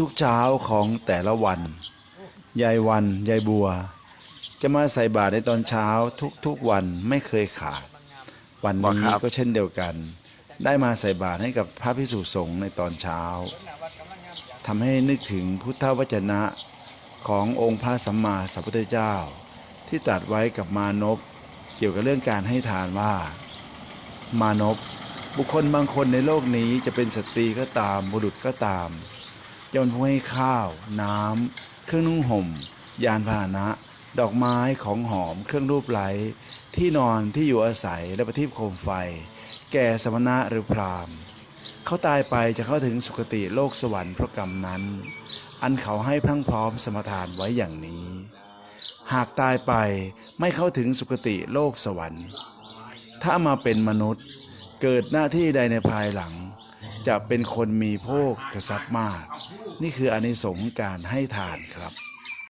ทุกๆเช้าของแต่ละวัน ยายวัน ยายบัว จะมาใส่บาตรในตอนเช้าทุกๆวันไม่เคยขาด วันนี้ก็เช่นเดียวกัน ได้มาใส่บาตรให้กับพระพิสุสงฆ์ในตอนเช้าทำให้นึกถึงพุทธวจนะขององค์พระสัมมาสัมพุทธเจ้า ที่ตรัสไว้กับมานพเกี่ยวกับเรื่องการให้ทานว่า มานพบุคคลบางคนในโลกนี้จะเป็นสตรีก็ตามบุรุษก็ตาม ย่อมผู้ให้ข้าว น้ำ เครื่องนุ่งห่ม ยานพาหนะ ดอกไม้ของหอม เครื่องรูปไหล ที่นอนที่อยู่อาศัยและประทีปโคมไฟ แก่สมณะหรือพราหมณ์ เขาตายไปจะเข้าถึงสุคติโลกสวรรค์เพราะกรรมนั้น อันเขาให้พรั่งพร้อมสมทานไว้อย่างนี้ หากตายไปไม่เข้าถึงสุคติโลกสวรรค์ ถ้ามาเป็นมนุษย์เกิดหน้าที่ใดในภายหลัง จะเป็นคนมีโภคทรัพย์มาก นี่คืออานิสงส์การให้ทานครับ